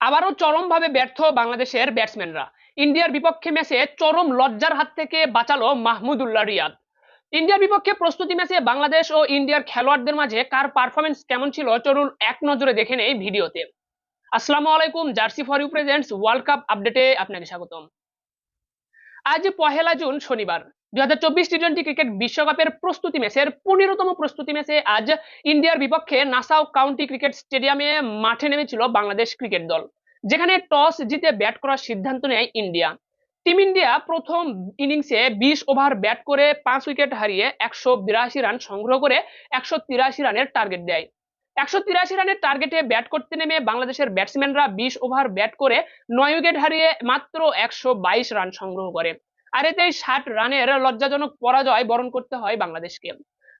আবারও চরমভাবে ব্যর্থ বাংলাদেশের ব্যাটসম্যানরা ইন্ডিয়ার বিপক্ষে ম্যাচে চরম লজ্জার হাত থেকে বাঁচালো মাহমুদুল্লাহ রিয়াদ। ইন্ডিয়ার বিপক্ষে প্রস্তুতি ম্যাচে বাংলাদেশ ও ইন্ডিয়ার খেলোয়াড়দের মাঝে কার পারফরমেন্স কেমন ছিল চলুন এক নজরে দেখে নেই ভিডিওতে। আসসালামু আলাইকুম, jersey for you presents world cup আপডেটে আপনাকে স্বাগতম। আজ পহেলা জুন শনিবার। যেখানে টস জিতে ব্যাট করার সিদ্ধান্ত নেয় ইন্ডিয়া। টিম ইন্ডিয়া প্রথম ইনিংসে বিশ ওভার ব্যাট করে পাঁচ উইকেট হারিয়ে একশো বিরাশি রান সংগ্রহ করে একশো তিরাশি রানের টার্গেট দেয়। একশো তিরাশি রানের টার্গেটে ব্যাট করতে নেমে বাংলাদেশের ব্যাটসম্যানরা বিশ ওভার ব্যাট করে নয় উইকেট হারিয়ে মাত্র একশো বাইশ রান সংগ্রহ করে। আর এতেই ষাট রানের লজ্জাজনক পরাজয় বরণ করতে হয় বাংলাদেশকে।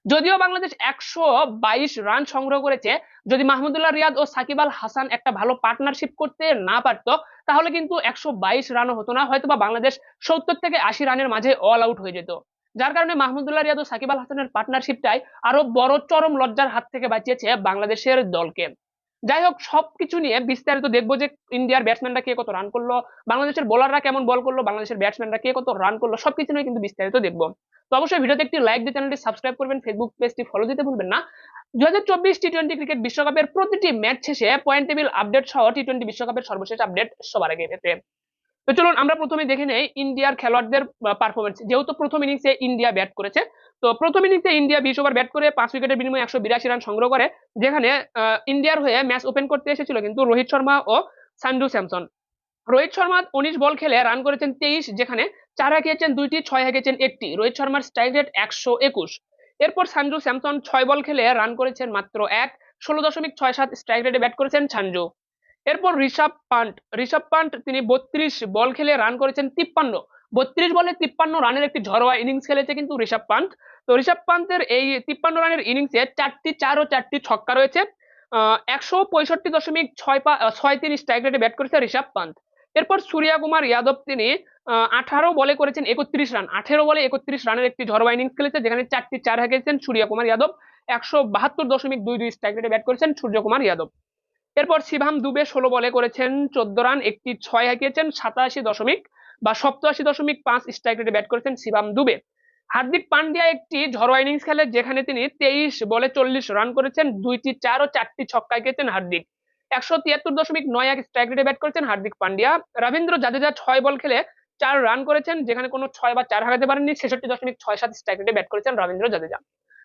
যদিও বাংলাদেশ একশো বাইশ রান সংগ্রহ করেছে, যদি মাহমুদুল্লাহ রিয়াদ ও সাকিব আল হাসান একটা ভালো পার্টনারশিপ করতে না পারতো, তাহলে কিন্তু একশো বাইশ রানও হতো না হয়তো বা বাংলাদেশ সত্তর থেকে আশি রানের মাঝে অল আউট হয়ে যেত। যার কারণে মাহমুদুল্লাহ রিয়াদ ও সাকিব আল হাসানের পার্টনারশিপটাই আরও বড় চরম লজ্জার হাত থেকে বাঁচিয়েছে বাংলাদেশের দলকে। যাই হোক সবকিছু নিয়ে বিস্তারিত দেখব যে ইন্ডিয়ার ব্যাটসম্যানরা কে কত রান করল, বাংলাদেশের বোলাররা কেমন বল করল, বাংলাদেশের ব্যাটসম্যানরা কে কত রান করল, সবকিছু নিয়ে কিন্তু বিস্তারিত দেখব। তো অবশ্যই ভিডিওতে একটি লাইক দিয়ে চ্যানেলটি সাবস্ক্রাইব করবেন ফেসবুক পেজটি ফলো দিতে ভুলবেন না। দু হাজার চব্বিশ টি টোয়েন্টি ক্রিকেট বিশ্বকাপের প্রতিটি ম্যাচ শেষে পয়েন্ট টেবিল আপডেট সহ টি টোয়েন্টি বিশ্বকাপের সর্বশেষ আপডেট সবার আগে পেতে। তো চলুন আমরা প্রথমে দেখে নেই ইন্ডিয়ার খেলোয়াড়দের পারফরমেন্স যেহেতু প্রথম ইনিংসে ইন্ডিয়া ব্যাট করেছে, তো প্রথম ইনিংসে ইন্ডিয়া বিশ ওভার ব্যাট করে পাঁচ উইকেটের বিনিময়ে একশো বিরাশি রান সংগ্রহ করে, যেখানে ইন্ডিয়ার হয়ে ম্যাচ ওপেন করতে এসেছিল কিন্তু রোহিত শর্মা ও সান্ডু স্যামসন। রোহিত শর্মা উনিশ বল খেলে রান করেছেন তেইশ, যেখানে চার হাঁকিয়েছেন দুইটি, ছয় হাঁকিয়েছেন একটি। রোহিত শর্মার স্ট্রাইক রেট একশো একুশ। এরপর সানজু স্যামসন ছয় বল খেলে রান করেছেন মাত্র এক, ষোলো দশমিক ছয় সাত স্ট্রাইক রেটে ব্যাট করেছেন সানজু এরপর ঋষভ পান্ট। ঋষভ পান্ট তিনি বত্রিশ বল খেলে রান করেছেন তিপ্পান্ন। বত্রিশ বলে তিপ্পান্ন রানের একটি ঝরোয়া ইনিংস খেলেছে কিন্তু ঋষভ পান্ত তো ঋষভ পান্তের এই তিপ্পান্ন রানের ইনিংসে চারটি চার ও চারটি ছক্কা রয়েছে। একশো পঁয়ষট্টি দশমিক ছয় পা ছয় তিন স্ট্রাইক রেটে ব্যাট করেছে ঋষভ পান্ত এরপর সূর্যা কুমার যাদব তিনি আঠারো বলে করেছেন একত্রিশ রান আঠেরো বলে একত্রিশ রানের একটি ঝরোয়া ইনিংস খেলেছে, যেখানে চারটি চার হাঁকিয়েছেন সূর্যা কুমার যাদব। একশো বাহাত্তর দশমিক দুই দুই স্ট্রাইক রেটে ব্যাট করেছেন সূর্য কুমার যাদব। এরপর শিভাম দুবে ষোলো বলে করেছেন, চোদ্দ রান, একটি ছয় হাঁকিয়েছেন, সাতাশি দশমিক বা সপ্তাশি দশমিক পাঁচ স্ট্রাইক রেটে ব্যাট করেছেন শিবাম দুবে। হার্দিক পান্ডিয়া একটি ঝড়োয়া ইনিংস খেলে, যেখানে তিনি তেইশ বলে চল্লিশ রান করেছেন, দুইটি চার ও চারটি ছক্কা গেছেন হার্দিক। একশো তিয়াত্তর দশমিক নয় এক স্ট্রাইক রেটে ব্যাট করেছেন হার্দিক পান্ডিয়া। রবীন্দ্র জাদেজা ছয় বল খেলে চার রান করেছেন, যেখানে কোনো ছয় বা চার হারাতে পারেননি, ছেষট্টি দশমিক ছয় সাত স্ট্রাইক রেটে ব্যাট করেছেন রবীন্দ্র জাদেজা।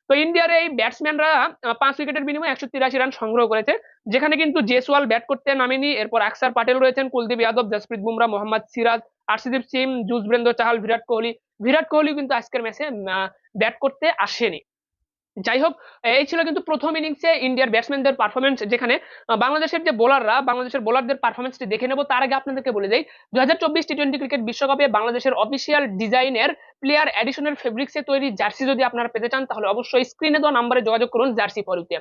তো ইন্ডিয়ার এই ব্যাটসম্যানরা পাঁচ উইকেটের বিনিময়ে একশো তিরাশি রান সংগ্রহ করেছে। যেখানে কিন্তু জেসওয়াল ব্যাট করতে নামেনি। এরপর আকসার পাটেল রয়েছেন, কুলদীপ যাদব, জসপ্রীত বুমরা, মোহাম্মদ সিরাজ, আরশিদীপ সিং যুজবেন্দ্র চাহাল, বিরাট কোহলি। বিরাট কোহলি কিন্তু আজকের ম্যাচে ব্যাট করতে আসেনি। যাই হোক এই ছিল কিন্তু প্রথম ইনিংসে ইন্ডিয়ার ব্যাটসম্যানদের পারফরমেন্স যেখানে বাংলাদেশের যে বোলাররা বাংলাদেশের বোলারদের পারফরমেন্সটি দেখে নেব। তার আগে আপনাদেরকে বলে যাই দু হাজার চব্বিশ টি টোয়েন্টি ক্রিকেট বিশ্বকাপে বাংলাদেশের অফিসিয়াল ডিজাইনের প্লেয়ার অ্যাডিশনের ফেব্রিক্সে তৈরি জার্সি যদি আপনারা পেতে চান, তাহলে অবশ্যই স্ক্রিনে দেওয়া নাম্বারে যোগাযোগ করুন জার্সি ফর ইউতে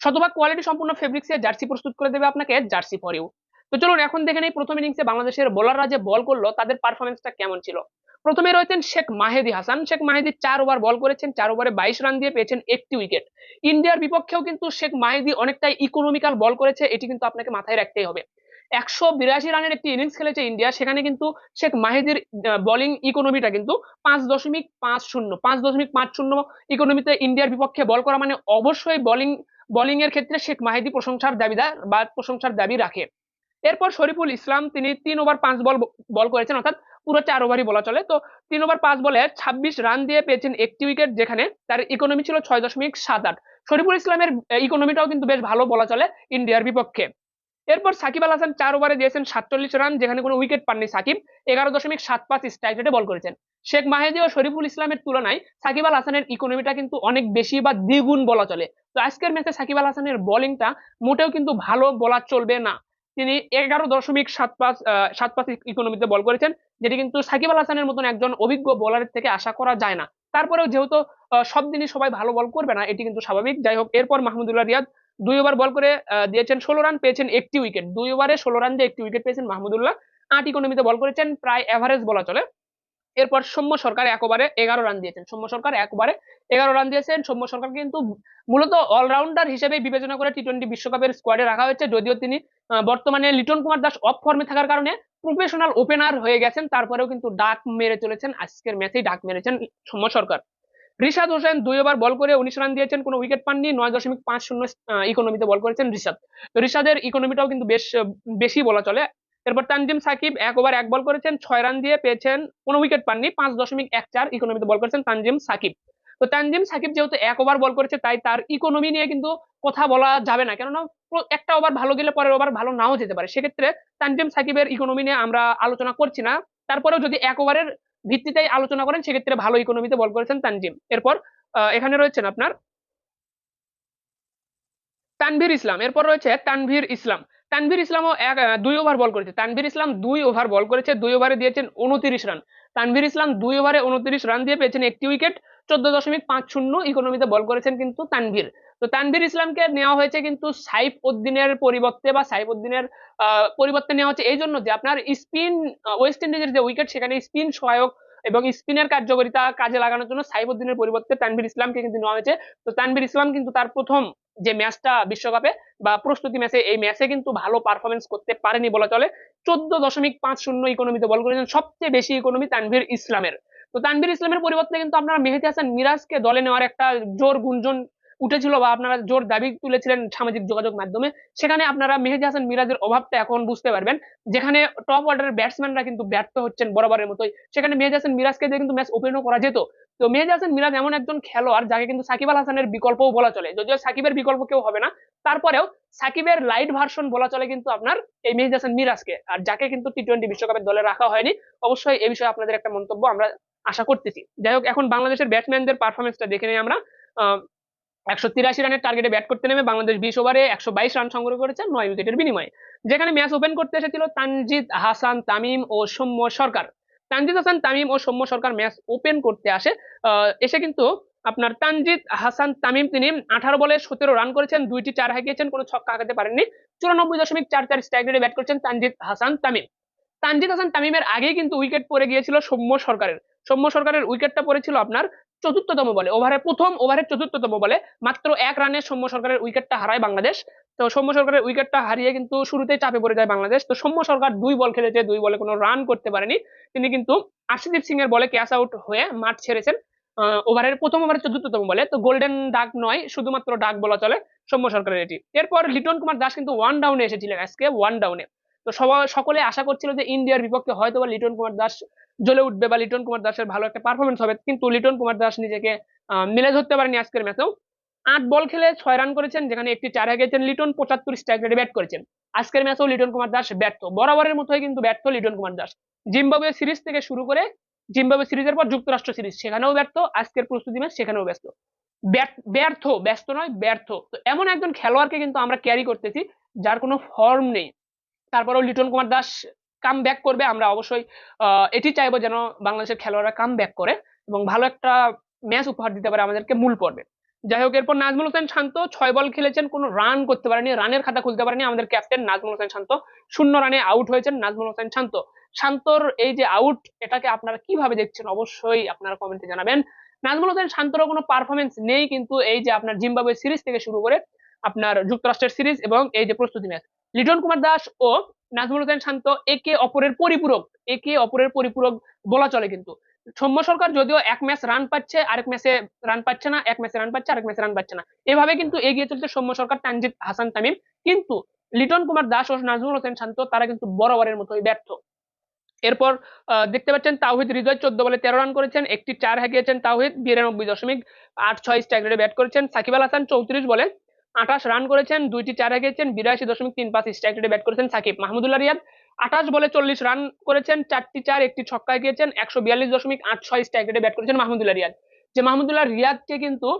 শতভাগ কোয়ালিটি সম্পূর্ণ ফেব্রিক্সে জার্সি প্রস্তুত করে দেবে আপনাকে জার্সি ফর ইউ তো চলুন, এখন দেখে নেই প্রথম ইনিংসে বাংলাদেশের বোলাররা যে বল করল, তাদের পারফরমেন্সটা কেমন ছিল? প্রথমে রয়েছেন শেখ মাহেদি হাসান। শেখ মাহেদি চার ওভার বল করেছেন, চার ওভারে বাইশ রান দিয়ে পেয়েছেন একটি উইকেট। ইন্ডিয়ার বিপক্ষেও কিন্তু শেখ মাহেদি অনেকটাই ইকোনমিক্যাল বল করেছে, এটি কিন্তু আপনাকে মাথায় রাখতেই হবে। একশো বিরাশি রানের একটি ইনিংস খেলেছে ইন্ডিয়া, সেখানে কিন্তু শেখ মাহিদির বোলিং ইকোনমিটা কিন্তু পাঁচ দশমিক পাঁচ শূন্য, পাঁচ দশমিক পাঁচ শূন্য ইকোনমিতে ইন্ডিয়ার বিপক্ষে বল করা মানে অবশ্যই বোলিং বোলিং এর ক্ষেত্রে শেখ মাহিদি প্রশংসার দাবিদার বা প্রশংসার দাবি রাখে। এরপর শরীফুল ইসলাম, তিনি তিন ওভার পাঁচ বল বল করেছেন, অর্থাৎ পুরো চার ওভারই বলা চলে। তো তিন ওভার পাঁচ বলে ছাব্বিশ রান দিয়ে পেয়েছেন একটি উইকেট যেখানে তার ইকোনমি ছিল ছয় দশমিক সাত আট। শরীফুল ইসলামের ইকোনমিটাও কিন্তু বেশ ভালো বলা চলে ইন্ডিয়ার বিপক্ষে। এরপর সাকিব আল হাসান চার ওভারে দিয়েছেন সাতচল্লিশ রান যেখানে কোনো উইকেট পাননি সাকিব। এগারো দশমিক সাত পাঁচ স্ট্রাইক রেটে বল করেছেন। শেখ মাহেদি ও শরীফুল ইসলামের তুলনায় সাকিব আল হাসানের ইকোনমিটা কিন্তু অনেক বেশি বা দ্বিগুণ বলা চলে। তো আজকের ম্যাচে সাকিব আল হাসানের বোলিংটা মোটেও কিন্তু ভালো বলা চলবে না। তিনি এগারো দশমিক সাত পাঁচ সাত পাঁচ ইকোনমিতে বল করেছেন। যেটি কিন্তু সাকিব আল হাসানের মতন একজন অভিজ্ঞ বোলারের থেকে আশা করা যায় না। তারপরেও যেহেতু সব দিনই সবাই ভালো বল করবে না, এটি কিন্তু স্বাভাবিক। যাই হোক, এরপর মাহমুদুল্লাহ রিয়াদ দুই ওভার বল করে দিয়েছেন ষোলো রান পেয়েছেন একটি উইকেট দুই ওভারে ষোলো রান দিয়ে একটি উইকেট পেয়েছেন মাহমুদুল্লাহ। আট ইকোনমিতে বল করেছেন, প্রায় অ্যাভারেজ বলা চলে। এরপর সৌম্য সরকার একবারে এগারো রান দিয়েছেন। সৌম্য সরকার এক ওভারে এগারো রান দিয়েছেন। সৌম্য সরকার কিন্তু মূলত অলরাউন্ডার হিসেবে বিবেচনা করে টি টোয়েন্টি বিশ্বকাপের স্কোয়াডে রাখা হয়েছে। যদিও তিনি বর্তমানে লিটন কুমার দাস অফ ফর্মে থাকার কারণে প্রফেশনাল ওপেনার হয়ে গেছেন। তারপরেও কিন্তু ডাক মেরে চলেছেন। আজকের ম্যাচেই ডাক মেরেছেন সৌম্য সরকার। রিশাদ হোসেন দুই ওভার বল করে উনিশ রান দিয়েছেন, কোনো উইকেট পাননি। নয় দশমিক পাঁচ শূন্য ইকোনমিতে বল করেছেন রিশাদ। রিশাদের ইকোনমিটাও কিন্তু বেশ বেশি বলা চলে। এরপর তানজিম সাকিব এক ওভার এক বল করেছেন, ছয় রান দিয়ে পেয়েছেন, কোনো উইকেট পাননি। পাঁচ দশমিক এক চার ইকোনমিতে বল করেছেন তানজিম সাকিব। তো তানজিম সাকিব যেহেতু এক ওভার বল করেছে, তাই তার ইকোনমি নিয়ে কিন্তু কথা বলা যাবে না। কেননা একটা ওভার ভালো গেলে পরের ওভার ভালো নাও যেতে পারে। সেক্ষেত্রে তানজিম সাকিবের ইকোনমি নিয়ে আমরা আলোচনা করছি না। তারপরেও যদি এক ওভারের ভিত্তিতেই আলোচনা করেন, সেক্ষেত্রে ভালো ইকোনমিতে বল করেছেন তানজিম। এরপর এখানে রয়েছেন আপনার তানভীর ইসলাম। এরপর রয়েছে তানভীর ইসলাম। তানভীর ইসলামও এক দুই ওভার বল করেছে। তানভীর ইসলাম দুই ওভার বল করেছে, দুই ওভারে দিয়েছেন উনত্রিশ রান তানভীর ইসলাম দুই ওভারে উনত্রিশ রান দিয়ে পেয়েছেন একটি উইকেট চোদ্দ দশমিক পাঁচ শূন্য ইকোনমিতে বল করেছেন কিন্তু তানভীর। তো তানভীর ইসলামকে নেওয়া হয়েছে কিন্তু সাইফ উদ্দিনের পরিবর্তে বা সাইফ উদ্দিনের পরিবর্তে নেওয়া হচ্ছে এই জন্য যে আপনার স্পিন ওয়েস্ট ইন্ডিজের যে উইকেট সেখানে স্পিন সহায়ক এবং স্পিনের কার্যকারিতা কাজে লাগানোর জন্য সাইফুদ্দিনের পরিবর্তে তানভীর ইসলামকে কিন্তু নেওয়া হয়েছে। তো তানভীর ইসলাম কিন্তু তার প্রথম যে ম্যাচটা বিশ্বকাপে বা প্রস্তুতি ম্যাচে, এই ম্যাচে কিন্তু ভালো পারফরমেন্স করতে পারেনি বলা চলে। চোদ্দ দশমিক পাঁচ শূন্য ইকোনমিতে বল করেছেন সবচেয়ে বেশি ইকোনমি তানভীর ইসলামের। তো তানভীর ইসলামের পরিবর্তে কিন্তু আপনারা মেহেদি হাসান মিরাজকে দলে নেওয়ার একটা জোর গুঞ্জন উঠেছিল বা আপনারা জোর দাবি তুলেছিলেন সামাজিক যোগাযোগ মাধ্যমে, সেখানে আপনারা মেহেদি হাসান মিরাজের অভাবটা এখন বুঝতে পারবেন। যেখানে টপ অর্ডারের ব্যাটসম্যানরা কিন্তু ব্যর্থ হচ্ছেন বরাবরের মতোই, সেখানে মেহেদি হাসান মিরাজকে দিয়ে কিন্তু ম্যাচ ওপেনও করা যেত। তো মেহেদি হাসান মিরাজ এমন একজন খেলোয়াড় যাকে কিন্তু সাকিব আল হাসানের বিকল্পও বলা চলে। যদিও সাকিবের বিকল্প কেউ হবে না, তারপরেও সাকিবের লাইট ভার্সন বলা চলে কিন্তু আপনার এই মেহেদি হাসান মিরাজকে। আর যাকে কিন্তু টি টোয়েন্টি বিশ্বকাপের দলে রাখা হয়নি, অবশ্যই এই বিষয়ে আপনাদের একটা মন্তব্য আমরা আশা করতেছি। যাই হোক, এখন বাংলাদেশের ব্যাটসম্যানদের পারফরমেন্সটা দেখে নিই আমরা। একশো তিরাশি রানের টার্গেটে ব্যাট করতে নেমে বাংলাদেশ বিশ ওভারে একশো বাইশ রান সংগ্রহ করেছে নয় উইকেটের বিনিময়ে। যেখানে ম্যাচ ওপেন করতে এসেছিল তানজিদ, হাসান, তামিম ও সৌম্য সরকার। তানজিদ হাসান তামিম ও সৌম্য সরকার ম্যাচ ওপেন করতে আসে। এসে কিন্তু আপনার তানজিদ হাসান তামিম তিনি আঠারো বলে সতেরো রান করেছেন, দুইটি চার হাঁকিয়েছেন কোনো ছক্কা হাঁকাতে পারেননি। চুরানব্বই দশমিক চার চার স্ট্রাইক রেটে ব্যাট করছেন তানজিদ হাসান তামিম। তানজিদ হাসান তামিমের আগেই কিন্তু উইকেট পড়ে গিয়েছিল সৌম্য সরকারের। সৌম্য সরকারের উইকেটটা পড়েছিল আপনার চতুর্থতম বলে। ওভারের প্রথম ওভারের চতুর্থতম বলে। মাত্র এক রানে সৌম্য সরকারের উইকেটটা হারায় বাংলাদেশ। তো সৌম্য সরকারের উইকেটটা হারিয়ে কিন্তু শুরুতেই চাপে পড়ে যায় বাংলাদেশ। তো সৌম্য সরকার দুই বল খেলেছে, দুই বলে কোনো রান করতে পারেনি। তিনি কিন্তু আশিদীপ সিং এর বলে ক্যাচ আউট হয়ে মাঠ ছেড়েছেন। ওভারের প্রথম ওভারের চতুর্থতম বলে। তো গোল্ডেন ডাক নয়, শুধুমাত্র ডাক বলা চলে সৌম্য সরকারের এটি। এরপর লিটন কুমার দাস কিন্তু ওয়ান ডাউনে এসেছিলেন আজকে ওয়ান ডাউনে তো সবাই সকলে আশা করছিল যে ইন্ডিয়ার বিপক্ষে হয়তো বা লিটন কুমার দাস জ্বলে উঠবে বা লিটন কুমার দাসের ভালো একটা পারফরমেন্স হবে। কিন্তু লিটন কুমার দাস নিজেকে মেলে ধরতে পারেনি আজকের ম্যাচেও আট বল খেলে ছয় রান করেছেন, যেখানে একটি চার হারিয়েছেন লিটন, পঁচাত্তর স্ট্রাইক রেটে ব্যাট করেছেন। আজকের ম্যাচেও লিটন কুমার দাস ব্যর্থ। বরাবরের মতোই কিন্তু ব্যর্থ লিটন কুমার দাস। জিম্বাবুয়ে সিরিজ থেকে শুরু করে জিম্বাবুয়ে সিরিজের পর যুক্তরাষ্ট্র সিরিজ, সেখানেও ব্যর্থ। আজকের প্রস্তুতি ম্যাচ সেখানেও ব্যস্ত। ব্যর্থ ব্যস্ত নয়, ব্যর্থ। তো এমন একজন খেলোয়াড়কে কিন্তু আমরা ক্যারি করতেছি, যার কোনো ফর্ম নেই। তারপরেও লিটন কুমার দাস কাম ব্যাক করবে, আমরা অবশ্যই এটি চাইব যেন বাংলাদেশের খেলোয়াড়রা কাম ব্যাক করে এবং ভালো একটা ম্যাচ উপহার দিতে পারে আমাদেরকে মূল পর্বে। যাই হোক, এরপর নাজমুল হোসেন শান্ত, ছয় বল খেলেছেন, কোনো রান করতে পারেনি রানের খাতা খুলতে পারেনি আমাদের ক্যাপ্টেন নাজমুল হোসেন শান্ত। শূন্য রানে আউট হয়েছেন নাজমুল হোসেন শান্ত। শান্তর এই যে আউট এটাকে আপনারা কীভাবে দেখছেন অবশ্যই আপনারা কমেন্টে জানাবেন। নাজমুল হোসেন শান্তরও কোনো পারফরমেন্স নেই, কিন্তু এই যে আপনার জিম্বাবুয়ে সিরিজ থেকে শুরু করে আপনার যুক্তরাষ্ট্রের সিরিজ এবং এই যে প্রস্তুতি ম্যাচ লিটন কুমার দাস ও নাজমুল হোসেন শান্ত একে অপরের পরিপূরক, একে অপরের পরিপূরক বলা চলে কিন্তু। সৌম্য সরকার যদিও এক ম্যাচ রান পাচ্ছে, আরেক ম্যাচে রান পাচ্ছে না, এক ম্যাচে রান পাচ্ছে, আরেক ম্যাচে রান পাচ্ছে না। এভাবে কিন্তু এগিয়ে চলছে সৌম্য সরকার, তানজিদ হাসান, তামিম। কিন্তু লিটন কুমার দাস ও নাজমুল হোসেন শান্ত তারা কিন্তু বরাবরের মতোই ব্যর্থ। এরপর দেখতে পাচ্ছেন তাওহিদ হৃদয় চোদ্দ বলে তেরো রান করেছেন, একটি চার হাঁকিয়েছেন তাওহিদ, বিরানব্বই দশমিক আট ছয় স্ট্রাইক রেটে ব্যাট করেছেন। সাকিব আল হাসান চৌত্রিশ বলে আঠাশ রান করেছেন, দুইটি চার হাঁকিয়েছেন বিরাশি দশমিক তিন পাঁচ স্ট্রাইক রেটে ব্যাট করেছেন সাকিব। মাহমুদুল্লাহ রিয়াদ, আঠাশ বলে চল্লিশ রান করেছেন, চারটি চার, একটি ছক্কা হাঁকিয়েছেন একশো বিয়াল্লিশ দশমিক আট ছয় স্ট্রাইক রেটে ব্যাট করেছেন মাহমুদুল্লাহ রিয়াদ। যে মাহমুদুল্লাহ রিয়াদকে কিন্তু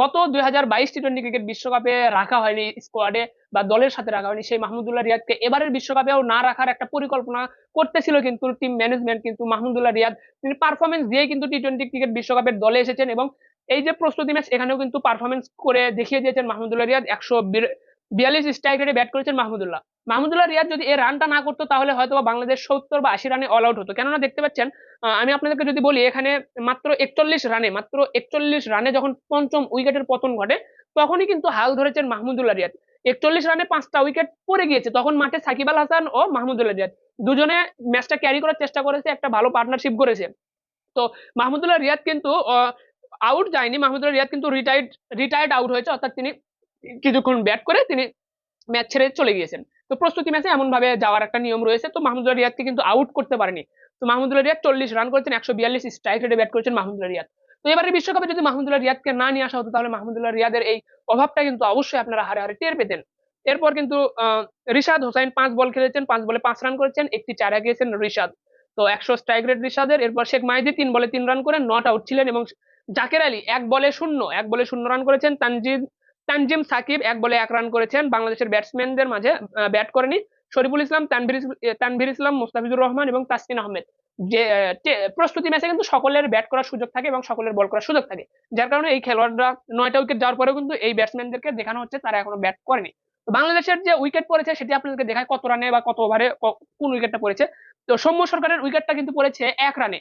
গত দুই হাজার বাইশ টি টোয়েন্টি ক্রিকেট বিশ্বকাপে রাখা হয়নি স্কোয়াডে বা দলের সাথে রাখা হয়নি, সেই মাহমুদুল্লাহ রিয়াদকে এবারের বিশ্বকাপেও না রাখার একটা পরিকল্পনা করতেছিল কিন্তু টিম ম্যানেজমেন্ট কিন্তু মাহমুদুল্লাহ রিয়াদ। তিনি পারফরমেন্স দিয়ে কিন্তু টি টোয়েন্টি ক্রিকেট বিশ্বকাপের দলে এসেছেন এবং এই যে প্রস্তুতি ম্যাচ, এখানেও কিন্তু পারফরমেন্স করে দেখিয়ে দিয়েছেন মাহমুদুল্লাহ রিয়াদ। একশো বিয়াল্লিশ স্ট্রাইক রেটে ব্যাট করেছেন মাহমুদুল্লাহ। মাহমুদুল্লাহ রিয়াদ যদি এই রানটা না করতো, তাহলে হয়তো বাংলাদেশ সত্তর বা আশি রানে অল আউট হতো। কেননা দেখতে পাচ্ছেন আমি আপনাদেরকে যদি বলি, এখানে মাত্র একচল্লিশ রানে মাত্র একচল্লিশ রানে যখন পঞ্চম উইকেটের পতন ঘটে, তখনই কিন্তু হাল ধরেছেন মাহমুদুল্লাহ রিয়াদ। একচল্লিশ রানে পাঁচটা উইকেট পড়ে গিয়েছে, তখন মাঠে সাকিব আল হাসান ও মাহমুদুল্লাহ রিয়াদ। দুজনে ম্যাচটা ক্যারি করার চেষ্টা করেছে, একটা ভালো পার্টনারশিপ করেছে। তো মাহমুদুল্লাহ রিয়াদ কিন্তু আউট যায়নি। মাহমুদুল্লাহ রিয়াদ কিন্তু রিটায়ার্ড রিটায়ার্ড আউট হয়েছে। অর্থাৎ তিনি কিছুক্ষণ ব্যাট করে তিনি ম্যাচ ছেড়ে চলে গিয়েছেন। তো প্রস্তুতি ম্যাচে এমন ভাবে যাওয়ার একটা নিয়ম রয়েছে। তো মাহমুদুল্লাহ রিয়াদকে কিন্তু আউট করতে পারেনি। তো মাহমুদুল্লাহ রিয়াদ চল্লিশ রান করেছেন, একশো বিয়াল্লিশ স্ট্রাইক রেটে ব্যাট করেছেন মাহমুদুল্লাহ রিয়াদ। তো এবারে বিশ্বকাপে যদি মাহমুদুল্লাহ রিয়াদকে না নিয়ে আসা হতো, তাহলে মাহমুদুল্লাহ রিয়াদের এই অভাবটা কিন্তু অবশ্যই আপনারা হারে হারে টের পেতেন। এরপর কিন্তু রিশাদ হোসাইন পাঁচ বল খেলেছেন, পাঁচ বলে পাঁচ রান করেছেন, একটি চারে গিয়েছেন রিশাদ। তো একশো স্ট্রাইক রেট রিশাদের। এরপর শেখ মাহিদি তিন বলে তিন রান করে নট আউট ছিলেন এবং জাকের আলী, এক বলে শূন্য, এক বলে শূন্য রান করেছেন তানজিদ তানজিম সাকিব, এক বলে এক রান করেছেন বাংলাদেশের ব্যাটসম্যানদের মাঝে ব্যাট করেনি। শরীফুল ইসলাম, তানভীর তানভীর ইসলাম, মুস্তাফিজুর রহমান এবং তাসকিন আহমেদ। যে প্রস্তুতি ম্যাচে কিন্তু সকলের ব্যাট করার সুযোগ থাকে এবং সকলের বল করার সুযোগ থাকে। যার কারণে এই খেলোয়াড়রা নয়টা উইকেট যাওয়ার পরেও কিন্তু এই ব্যাটসম্যানদেরকে দেখানো হচ্ছে, তারা এখনও ব্যাট করেনি। বাংলাদেশের যে উইকেট পড়েছে, সেটি আপনাদেরকে দেখায় কত রানে বা কত ওভারে কোন উইকেটটা পড়েছে। তো সৌম্য সরকারের উইকেটটা কিন্তু পড়েছে এক রানে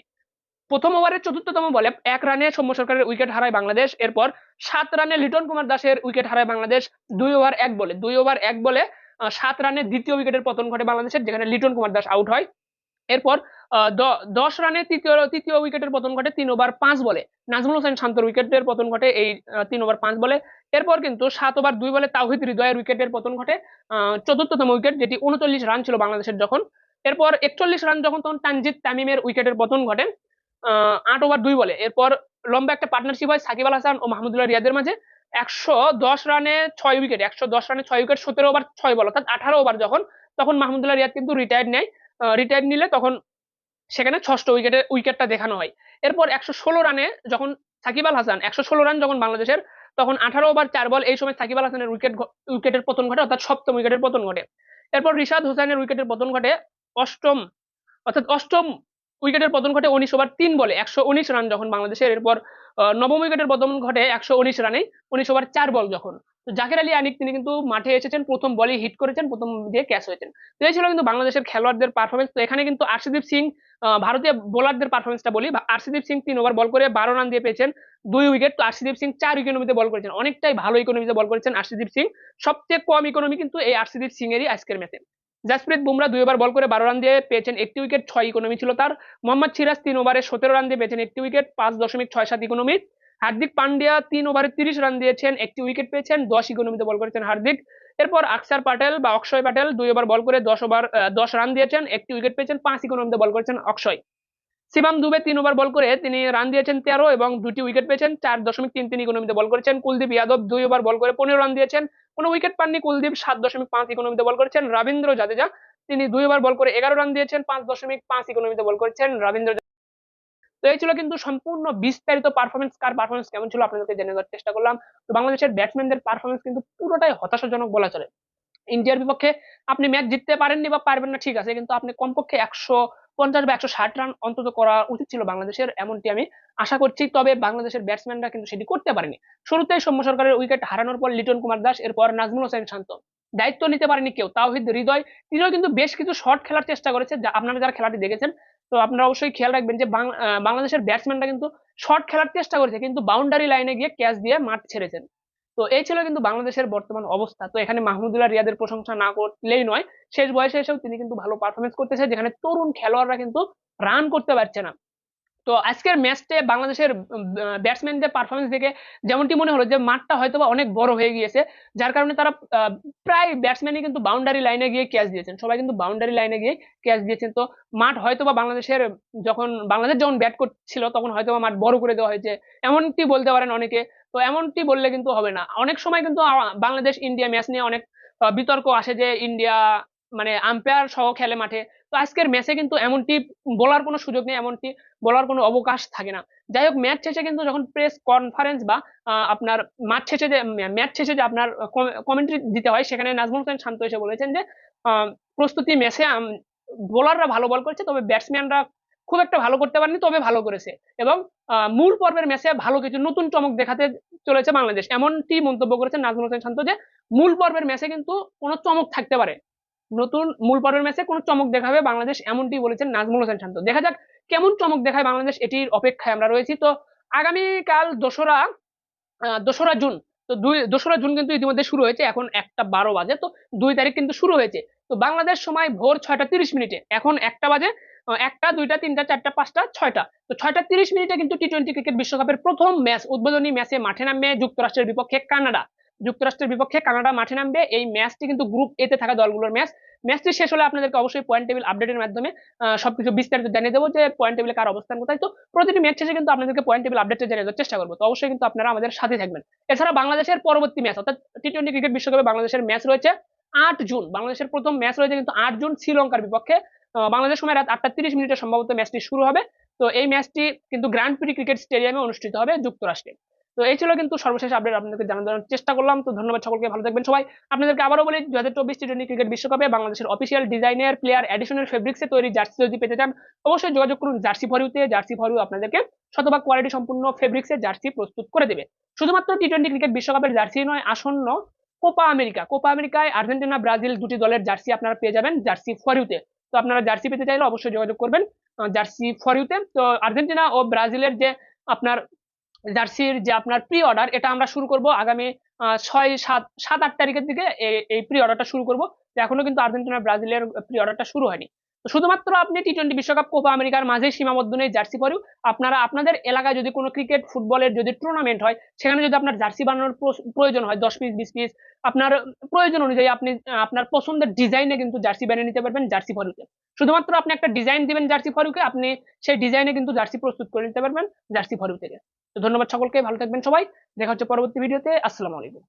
প্রথম ওভারের চতুর্থতম বলে এক রানে সৌম্য সরকারের উইকেট হারায় বাংলাদেশ। এরপর সাত রানে লিটন কুমার দাসের উইকেট হারায় বাংলাদেশ। দুই ওভার এক বলে, দুই ওভার এক বলে সাত রানে দ্বিতীয় উইকেটের পতন ঘটে বাংলাদেশের, যেখানে লিটন কুমার দাস আউট হয়। এরপর দশ রানে তৃতীয় তৃতীয় উইকেটের পতন ঘটে তিন ওভার পাঁচ বলে। নাজমুল হোসেন শান্তর উইকেটের পতন ঘটে এই তিন ওভার পাঁচ বলে। এরপর কিন্তু সাত ওভার দুই বলে তাওহিদ হৃদয়ের উইকেটের পতন ঘটে চতুর্থতম উইকেট, যেটি উনচল্লিশ রান ছিল বাংলাদেশের যখন। এরপর একচল্লিশ রান যখন তখন তানজিদ তামিমের উইকেটের পতন ঘটে। আট ওভার দুই বলে। এরপর লম্বা একটা পার্টনারশিপ হয় সাকিব আল হাসান ও মাহমুদুল্লাহ রিয়াদের মাঝে। একশো দশ রানে ছয় উইকেট একশো দশ রানে ছয় উইকেট সতেরো ওভার ছয় বল, অর্থাৎ আঠারো ওভার যখন, তখন মাহমুদুল্লাহ রিয়াদ কিন্তু রিটায়ার্ড নেয়। রিটায়ার্ড নিলে তখন সেখানে ষষ্ঠ উইকেটে উইকেটটা দেখানো হয়। এরপর একশো ষোলো রানে যখন সাকিব আল হাসান, একশো ষোলো রান যখন বাংলাদেশের, তখন আঠারো ওভার চার বল, এই সময় সাকিব আল হাসানের উইকেট উইকেটের পতন ঘটে, অর্থাৎ সপ্তম উইকেটের পতন ঘটে। এরপর রিশাদ হোসেনের উইকেটের পতন ঘটে অষ্টম, অর্থাৎ অষ্টম উইকেটের পতন ঘটে উনিশ ওভার তিন বলে, একশো উনিশ রান যখন বাংলাদেশের, এরপর নবম উইকেটের পতন ঘটে একশো উনিশ রানে উনিশ ওভার চার বল যখন। তো জাকের আলী আনিক, তিনি কিন্তু মাঠে এসেছেন, প্রথম বলে হিট করেছেন, প্রথম দিয়ে ক্যাচ হয়েছেন। তো এই ছিল কিন্তু বাংলাদেশের খেলোয়াড়দের পারফরমেন্স তো এখানে কিন্তু আরশিদীপ সিং ভারতীয় বোলারদের পারফরমেন্সটা বলি, বা আরশিদীপ সিং তিন ওভার বল করে বারো রান দিয়ে পেয়েছেন, দুই উইকেট তো আরশিদীপ সিং চার ইকোনমিতে বল করেছেন, অনেকটাই ভালো ইকোনমিতে বল করেছেন আরশিদীপ সিং। সবচেয়ে কম ইকোনমি কিন্তু এই আরশিদীপ সিং এরই আজকের ম্যাচে জাসপ্রীত বুমরা দুই ওভার বল করে বারো রান দিয়ে পেয়েছেন একটি উইকেট, ছয় ইকোনমি ছিল তার। মোহাম্মদ সিরাজ তিন ওভারে সতেরো রান দিয়ে পেয়েছেন একটি উইকেট, পাঁচ দশমিক ছয় সাত ইকোনমি। হার্দিক পান্ডিয়া তিন ওভারে তিরিশ রান দিয়েছেন, একটি উইকেট পেয়েছেন, দশ ইকোনমিতে বল করেছেন হার্দিক। এরপর আকসার প্যাটেল বা অক্ষয় পাটেল দুই ওভার বল করে দশ ওভার দশ রান দিয়েছেন, একটি উইকেট পেয়েছেন, পাঁচ ইকোনমিতে বল করেছেন অক্ষয়। শিবাম দুবে তিন ওভার বল করে তিনি রান দিয়েছেন তেরো এবং দুটি উইকেট পেয়েছেন চার দশমিক তিন তিন ইকোনমিতে বল করেছেন। কুলদীপ যাদব দুই ওভার বল করে পনেরো রান দিয়েছেন। কোনো উইকেট পাননি কুলদীপ, সাত দশমিক পাঁচ ইকোনমিতে বল করেছেন রবীন্দ্র জাদেজা। তিনি দুই ওভার বল করে এগারো রান দিয়েছেন, পাঁচ দশমিক পাঁচ ইকোনমিতে বল করেছেন রবীন্দ্র তো এই ছিল কিন্তু সম্পূর্ণ বিস্তারিত পারফরমেন্স কার পারফরমেন্স কেমন ছিল আপনাদেরকে জেনে দেওয়ার চেষ্টা করলাম। তো বাংলাদেশের ব্যাটসম্যানদের পারফরমেন্স কিন্তু পুরোটাই হতাশাজনক বলা চলে। ইন্ডিয়ার বিপক্ষে আপনি ম্যাচ জিততে পারেননি বা পারবেন না, ঠিক আছে, কিন্তু আপনি কমপক্ষে একশো পঞ্চাশ বা একশো ষাট রান অন্তত করা উচিত ছিল বাংলাদেশের, এমনটি আমি আশা করছি। তবে বাংলাদেশের ব্যাটসম্যানরা কিন্তু সেটি করতে পারেনি। শুরুতেই সৌম্য সরকারের উইকেট হারানোর পর লিটন কুমার দাস, এরপর নাজমুল হোসেন শান্ত। দায়িত্ব নিতে পারেনি কেউ, তাওহিদ হৃদয়। তিনিও কিন্তু বেশ কিছু শর্ট খেলার চেষ্টা করেছে, যা আপনারা যারা খেলাটি দেখেছেন, তো আপনারা অবশ্যই খেয়াল রাখবেন যে বাংলাদেশের ব্যাটসম্যানরা কিন্তু শর্ট খেলার চেষ্টা করেছে, কিন্তু বাউন্ডারি লাইনে গিয়ে ক্যাচ দিয়ে মাঠ ছেড়েছেন। তো এই ছিল কিন্তু বাংলাদেশের বর্তমান অবস্থা। তো এখানে মাহমুদুল্লাহ রিয়াদের প্রশংসা না করলেই নয়, শেষ বয়সে এসেও তিনি কিন্তু ভালো পারফরমেন্স করতেছে, যেখানে তরুণ খেলোয়াড়রা কিন্তু রান করতে পারছে না। তো আজকের ম্যাচে বাংলাদেশের ব্যাটসম্যানদের পারফরমেন্স দেখে যেমনটি মনে হলো যে মাঠটা হয়তো অনেক বড় হয়ে গিয়েছে, যার কারণে তারা প্রায় ব্যাটসম্যানই কিন্তু বাউন্ডারি লাইনে গিয়ে ক্যাচ দিয়েছেন। সবাই কিন্তু বাউন্ডারি লাইনে গিয়ে ক্যাচ দিয়েছেন। তো মাঠ হয়তো বা বাংলাদেশের, যখন বাংলাদেশ যখন ব্যাট করছিল, তখন হয়তো মাঠ বড় করে দেওয়া হয়েছে। এমনটি বলতে পারেন অনেকে। তো এমনটি বললে কিন্তু হবে না। অনেক সময় কিন্তু বাংলাদেশ, ইন্ডিয়া ম্যাচ নিয়ে অনেক বিতর্ক আসে যে ইন্ডিয়া মানে আম্পায়ার সহ খেলে মাঠে। তো আজকের ম্যাচে কিন্তু এমনটি বলার কোনো সুযোগ নেই, এমনটি বলার কোনো অবকাশ থাকে না। যাই হোক ম্যাচ শেষে কিন্তু যখন প্রেস কনফারেন্স বা আপনার মাঠ শেষে যে ম্যাচ শেষে যে আপনার কমেন্ট্রি দিতে হয়, সেখানে নাজমুল হোসেন শান্ত এসে বলেছেন যে প্রস্তুতি ম্যাচে বোলাররা ভালো বল করেছে, তবে ব্যাটসম্যানরা খুব একটা ভালো করতে পারেনি, তবে ভালো করেছে। এবং মূল পর্বের ম্যাচে ভালো কিছু নতুন চমক দেখাতে চলেছে বাংলাদেশ। এমনটি মন্তব্য করেছেন নাজমুল হোসেন শান্ত যে, মূল পর্বের ম্যাচে কিন্তু কোনো চমক থাকতে পারে। নতুন মূল পর্বের ম্যাচে কোনো চমক দেখাবে বাংলাদেশ, এমনটি বলেছেন নাজমুল হোসেন শান্ত। দেখা যাক কেমন চমক দেখায় বাংলাদেশ এটির অপেক্ষায় আমরা রয়েছি। তো আগামীকাল দোসরা দোসরা জুন, তো দুই, দোসরা জুন কিন্তু ইতিমধ্যে শুরু হয়েছে, এখন একটা বারো বাজে, তো দুই তারিখ কিন্তু শুরু হয়েছে। তো বাংলাদেশ সময় ভোর ছয়টা তিরিশ মিনিটে, এখন একটা বাজে একটা, দুইটা, তিনটা, চারটা, পাঁচটা, ছয়টা। তো ছয়টা তিরিশ মিনিটে কিন্তু টি টোয়েন্টি ক্রিকেট বিশ্বকাপের প্রথম ম্যাচ, উদ্বোধনী ম্যাচে মাঠে নামবে যুক্তরাষ্ট্রের বিপক্ষে কানাডা। যুক্তরাষ্ট্রের বিপক্ষে কানাডা মাঠে নামবে, এই ম্যাচটি কিন্তু গ্রুপ এতে থাকা দলগুলোর ম্যাচ। ম্যাচটি শেষ হলে আপনাদেরকে অবশ্যই পয়েন্ট টেবিল আপডেটের মাধ্যমে সবকিছু বিস্তারিত জানিয়ে দেবো যে পয়েন্ট টেবিলে কার অবস্থান কোথায়। তো প্রতিটি ম্যাচ শেষে কিন্তু আপনাদেরকে পয়েন্ট টেবিল আপডেটে জানিয়ে দেওয়ার চেষ্টা করব। তো অবশ্যই কিন্তু আপনারা আমাদের সাথে থাকবেন। এছাড়া বাংলাদেশের পরবর্তী ম্যাচ অর্থাৎ টি টোয়েন্টি ক্রিকেট বিশ্বকাপে বাংলাদেশের ম্যাচ রয়েছে আট জুন। বাংলাদেশের প্রথম ম্যাচ রয়েছে কিন্তু আট জুন শ্রীলঙ্কার বিপক্ষে। বাংলাদেশ সময় রাত আটটা তিরিশ মিনিটে সম্ভবত ম্যাচটি শুরু হবে। তো এই ম্যাচটি কিন্তু গ্র্যান্ড প্রি ক্রিকেট স্টেডিয়ামে অনুষ্ঠিত হবে যুক্তরাষ্ট্রে। তো এই ছিল কিন্তু সর্বশেষ আপডেট আপনাদেরকে জানানোর চেষ্টা করলাম। তো ধন্যবাদ সকলকে, ভালো থাকবেন সবাই। আপনাদেরকে আবারও বলি দু হাজার চব্বিশ টি ক্রিকেট বিশ্বকাপে বাংলাদেশের অফিসিয়াল ডিজাইনের প্লেয়ার এডিশনের ফেব্রিক্সে তৈরি জার্সি যদি পেতে চান, অবশ্যই যোগাযোগ করুন জার্সি ফরিউতে জার্সি ফরিউ আপনাদেরকে শতভাগ কোয়ালিটি সম্পূর্ণ ফেব্রিক্সে জার্সি প্রস্তুত করে দেবে। শুধুমাত্র টি টোয়েন্টি ক্রিকেট বিশ্বকাপের জার্সি নয়, আসন্ন কোপা আমেরিকা কোপা আমেরিকায় আর্জেন্টিনা, ব্রাজিল দুটি দলের জার্সি আপনারা পেয়ে যাবেন জার্সি ফরিউতে তো। আপনারা জার্সি পেতে চাইলে অবশ্যই যোগাযোগ করবেন জার্সি ফরিউতে তো আর্জেন্টিনা ও ব্রাজিলের যে আপনার জার্সির যে আপনার প্রি অর্ডার এটা আমরা শুরু করব আগামী ছয়, সাত সাত, আট তারিখের দিকে এই- প্রি অর্ডারটা শুরু করব। এখনও কিন্তু আর্জেন্টিনা, ব্রাজিলের প্রি অর্ডারটা শুরু হয়নি। শুধুমাত্র আপনি টি টোয়েন্টি বিশ্বকাপ কোপা আমেরিকার মাঝে সীমাবদ্ধ নেই, জার্সি পরেও আপনারা আপনাদের এলাকায় যদি কোনো ক্রিকেট ফুটবলের যদি টুর্নামেন্ট হয়, সেখানে যদি আপনার জার্সি বানানোর প্রয়োজন হয়, দশ পিস বিশ পিস আপনার প্রয়োজন অনুযায়ী আপনি আপনার পছন্দের ডিজাইনে কিন্তু জার্সি বানিয়ে নিতে পারবেন, জার্সি ফরুকে শুধুমাত্র আপনি একটা ডিজাইন দিবেন জার্সি ফরুকে আপনি সেই ডিজাইনে কিন্তু জার্সি প্রস্তুত করে নিতে পারবেন জার্সি ফরু থেকে তো ধন্যবাদ সকলকে, ভালো থাকবেন সবাই। দেখা হচ্ছে পরবর্তী ভিডিওতে আসসালামু আলাইকুম।